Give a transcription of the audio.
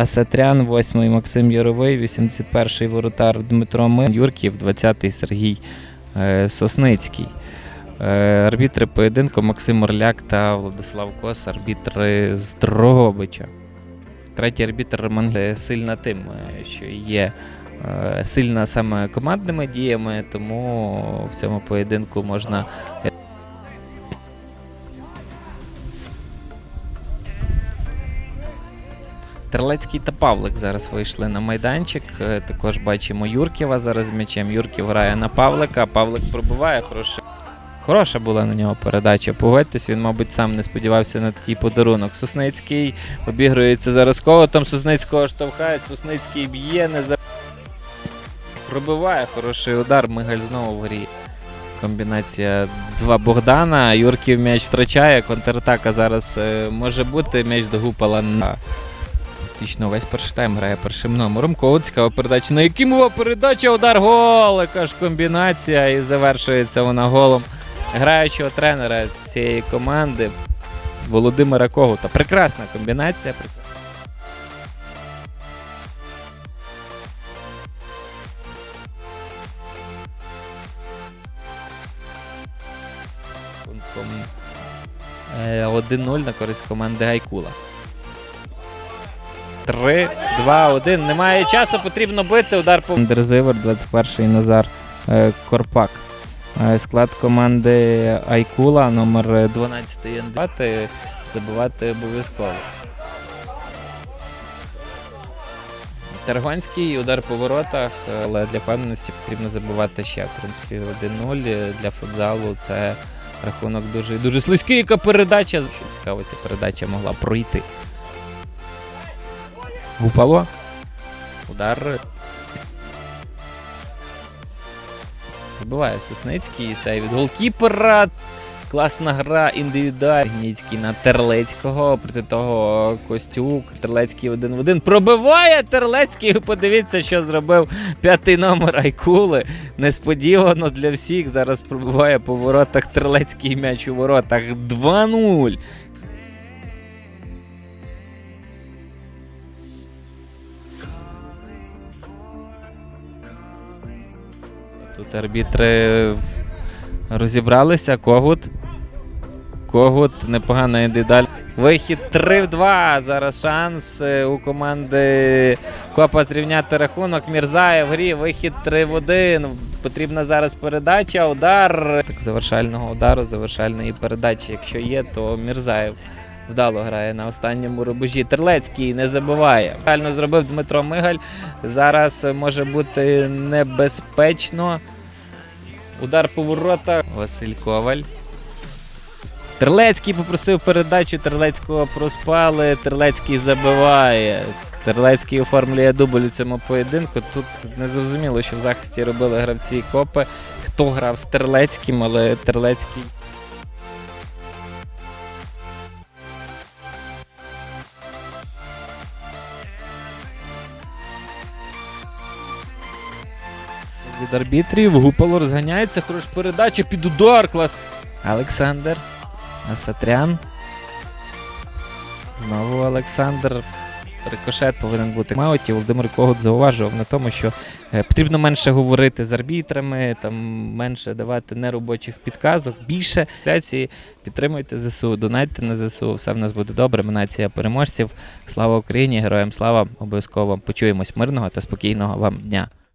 Асатрян, 8-й Максим Яровий, 81-й воротар Дмитро Мин, Юрків, 20-й Сергій е, Сосницький. Е, Арбітри поєдинку Максим Орляк та Владислав Кос, арбітри з Дрогобича. Третій арбітр Роман е, сильна тим, що є сильна саме командними діями, тому в цьому поєдинку можна Терлецький та Павлик зараз вийшли на майданчик. Е, Також бачимо Юрківа зараз з м'ячем. Юрків грає на Павлика. Павлик пробиває хороше. Хороша була на нього передача. Погодьтесь, він, мабуть, сам не сподівався на такий подарунок. Сосницький обігрується зараз колотом. Сосницького штовхають. Сосницький б'є, не за. Пробиває хороший удар. Мигаль знову в грі. Комбінація два Богдана. Юрків м'яч втрачає. Контратака зараз е, може бути. М'яч догупала на. Фактично весь перший тайм грає першим номером. Кого цікава передача. На Якимова передача, удар гол! Яка ж комбінація, і завершується вона голом граючого тренера цієї команди Володимира Когута. Прекрасна комбінація. Рахунком, е, 1-0 на користь команди Гайкула. 3, 2, 1. Немає часу, потрібно бити. Удар по Дерзивер, 21-й Назар е, Корпак. Е, Склад команди Айкула, номер 12 Яндрати. Забивати обов'язково. Тергонський удар по воротах, але для певності потрібно забивати ще. В принципі, 1-0 для футзалу це рахунок дуже дуже слизький. Яка передача? Цікаво, ця передача могла пройти. Гупало. Удар. Вибиває Сосницький. Сей від голкіпера. Класна гра індивідуальна. Гніцький на Терлецького. Проти того Костюк. Терлецький один в один. Пробиває Терлецький. Подивіться, що зробив п'ятий номер Айкули. Несподівано для всіх. Зараз пробиває по воротах Терлецький м'яч у воротах. 2-0. Тут арбітри розібралися. Когут. Когут, непогана індивідуаль. Вихід 3 в 2. Зараз шанс е, у команди Копа зрівняти рахунок. Мірзаєв в грі. Вихід 3 в 1. Потрібна зараз передача, удар. Так, завершального удару, завершальної передачі. Якщо є, то Мірзаєв вдало грає на останньому рубежі. Терлецький не забиває. Правильно зробив Дмитро Мигаль. Зараз може бути небезпечно. Удар по воротах. Василь Коваль. Терлецький попросив передачу, Терлецького проспали. Терлецький забиває. Терлецький оформлює дубль у цьому поєдинку. Тут не зрозуміло, що в захисті робили гравці копи. Хто грав з Терлецьким, але Терлецький. Від арбітрів Гупало розганяється. Хороша передача під удар. Клас. Олександр. Асатрян. Знову Олександр. Рикошет повинен бути в ауті. Володимир Когут зауважував на тому, що е, потрібно менше говорити з арбітрами, там менше давати неробочих підказок. Більше Федерації підтримуйте ЗСУ, донайте на ЗСУ. Все в нас буде добре. Ми нація переможців. Слава Україні! Героям слава! Обов'язково почуємось мирного та спокійного вам дня.